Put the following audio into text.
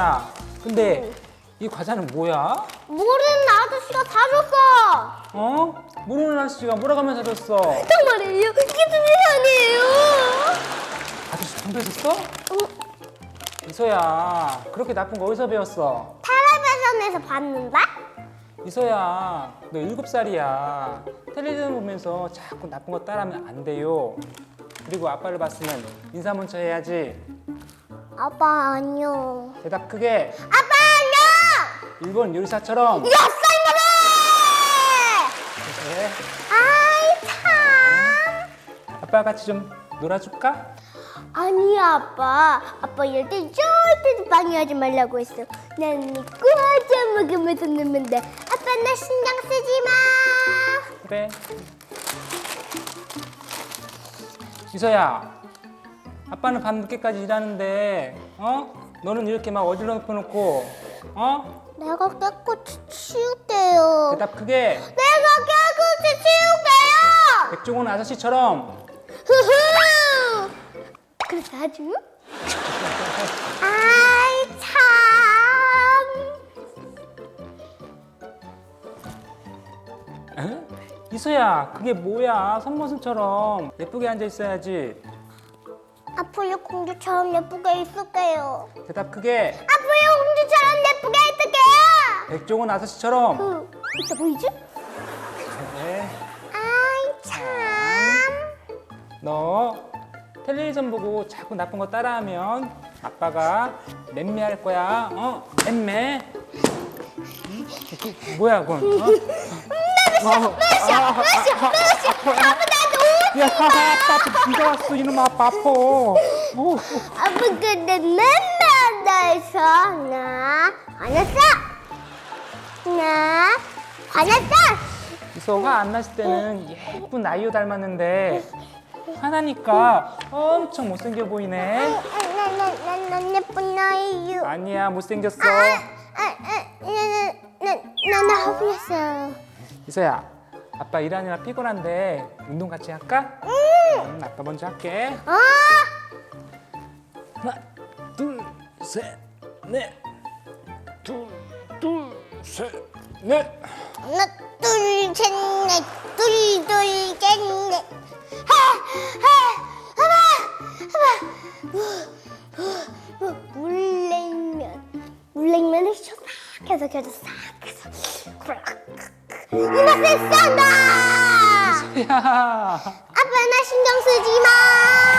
이소야, 근데 이 과자는 뭐야? 모르는 아저씨가 사줬어. 어? 모르는 아저씨가 뭐라고 하면서 줬어? 정말이에요? 이게 준비산이에요. 아저씨 돈 뺏었어? 이소야, 그렇게 나쁜 거 어디서 배웠어? 텔레비전에서 봤는데? 이소야, 너 일곱 살이야. 텔레비전 보면서 자꾸 나쁜 거 따라하면 안 돼요. 그리고 아빠를 봤으면 인사 먼저 해야지. 아빠 안녕. 대답 크게. 아빠 안녕. 일본 요리사처럼. 엿살머리! 그래. 아이 참. 아빠 같이 좀 놀아줄까? 아니야 아빠. 아빠 이럴 때 절대 방해하지 말라고 했어. 난 과자 먹으면서 놀면 돼. 아빠 나 신경 쓰지 마. 그래. 이소야, 아빠는 밤 늦게까지 일하는데, 어? 너는 이렇게 막 어질러 놓고, 어? 내가 깨끗이 치울게요. 대답 크게. 내가 깨끗이 치울게요. 백종원 아저씨처럼. 후후. 그래서 아주. 아이 참. 에? 이소야, 그게 뭐야? 선모습처럼 예쁘게 앉아 있어야지. 앞으로 공주처럼 예쁘게 있을게요. 대답 크게. 앞으로 공주처럼 예쁘게 있을게요. 백종원 아저씨처럼. 어, 이게 보이지? 그래. 아이 참. 너 텔레비전 보고 자꾸 나쁜 거 따라하면 아빠가 맴매할 거야. 어? 맴매. 응? 그, 뭐야, 그건? 어? 어? 마시야, 마시야, 마시야. 아빠 나한테 오. 야, 아빠 비가 왔어. 이놈아, 아빠 아파. 어, 어. 아빠 근데 맨날 나에서 나 화났어. 나 화났어. 이소가 안 났을 때는 예쁜 아이유 닮았는데 화나니까 엄청 못생겨 보이네. 나나나나 예쁜 나이유. 아니야, 못생겼어. 나나나나 화났어. 이소야, 아빠 일하느라 피곤한데 운동 같이 할까? 응. 아빠 먼저 할게. 아. 하나, 둘, 셋, 넷. 둘, 둘, 셋, 넷. 하나 둘 셋 넷 둘, 둘, 셋, 넷. 하 하 하나 하나 물냉면 물냉면을 싹 해서 켜서 싹 해서 이 맛에 싼다 야, 아빠 나 신경 쓰지 마